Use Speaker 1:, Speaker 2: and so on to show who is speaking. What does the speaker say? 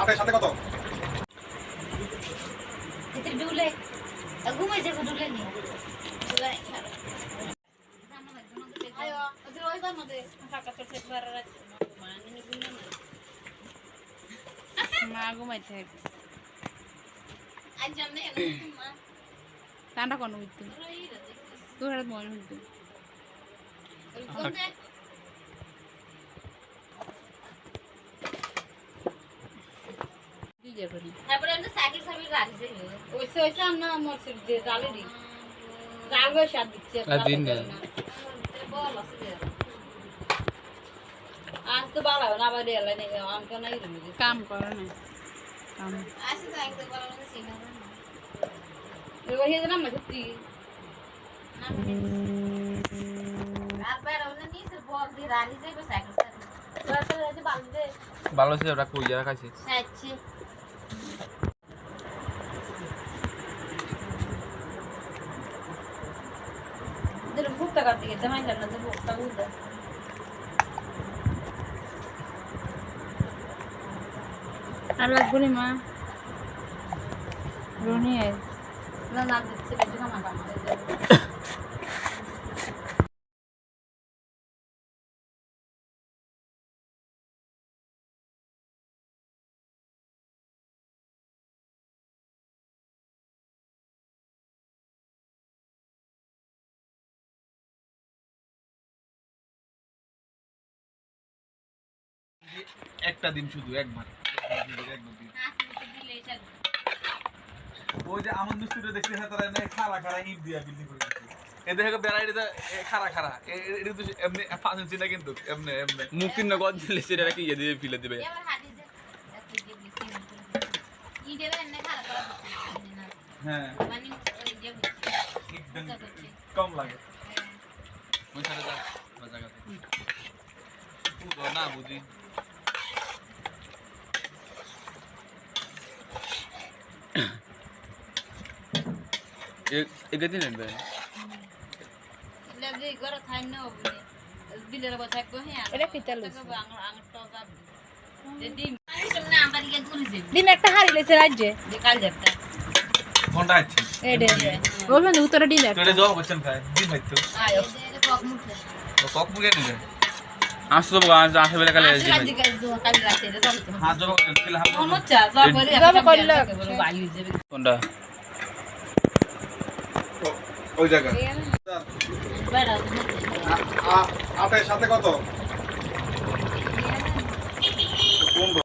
Speaker 1: আটের সাথে কত?
Speaker 2: ডুলে ঘুমাই যাব ডুলে নি আয়ো ওদের ওই বার মধ্যে টাকা তো ফেট বার রাখগুলো না
Speaker 3: মা ঘুমাইতে হবে।
Speaker 2: আজ জানে মা।
Speaker 3: ঠান্ডা কোনো হইতো? তোর মনে হইতো
Speaker 2: ওই কোনটা
Speaker 3: কি যাবে না
Speaker 2: তারপরে আমরা সাইকেল সাইকেল গাড়ি যাই
Speaker 4: ওইসে ওইসে আমরা মরছি যে জালেরই। জাল বয়ে সার দিচ্ছে।
Speaker 5: আর দিন না।
Speaker 2: বল আছে
Speaker 4: আজ তো ভালো না আবার নেই নাই
Speaker 3: কাম করে কাম।
Speaker 2: আসে তো একদম
Speaker 4: এবার
Speaker 5: ভালো কই জায়গা খাইছে।
Speaker 4: দিলে ভুট্টা কাটতে গেছে মাই জানা যে ভুট্টা বুঝতে
Speaker 3: আর লাগবে না মা রনি আয়
Speaker 4: না না দিচ্ছে বেশি খানা
Speaker 1: একটা দিন শুধু একবার। ওই যে আমার দুষ্টুটা দেখতে হয় তারা এনে খাড়া খাড়া ইট দিয়া বিল্ডিং করে দিচ্ছে এ দেখে বেড়াইটা খাড়া খাড়া। এ- এ- এটা তো এমনি পাঁচ ইঞ্চি না কিন্তু এমনি এমনি।
Speaker 5: মুখ কিনা গদ দিলে সেটা কি ইয়ে দিয়ে ফেলে দিবে?
Speaker 2: এবার হাঁটি যে এত দিবি সিন ইডে এনে খারাপ করা হচ্ছে না
Speaker 1: হ্যাঁ
Speaker 2: মানে ওই যে
Speaker 1: ইট দেন কম লাগে
Speaker 5: ওই সাথে যা বা জায়গাতে তো না বুঝি এগে দিন নেবে
Speaker 4: লাগে ঘরে খাই না বিলের বসে কো হ্যাঁ
Speaker 3: এটা কি চালু
Speaker 4: আঙুর আঙুর তো যাবে যে ডিম
Speaker 2: না আবার ইয়ে
Speaker 3: দিন একটা হারি লেছে রাজ্যে।
Speaker 4: যে কাল যাবটা
Speaker 1: কোনটা আছে?
Speaker 3: এডে বলবেন উত্তরে দিন
Speaker 1: তো এটা জবাব করছেন খায় দিন হয়তো
Speaker 4: আয়ো
Speaker 2: এটা কক মুখে
Speaker 1: কক মুখে নিবে
Speaker 5: আসতো আজ আসে বেলা কালে
Speaker 4: আজ কাল রাতে রে যাবে
Speaker 1: হাত জবাব করেন তাহলে
Speaker 4: মন চা
Speaker 3: যাবে।
Speaker 4: ভাই যাবে
Speaker 5: কোনটা?
Speaker 1: ওই জায়গা আটের সাথে কত?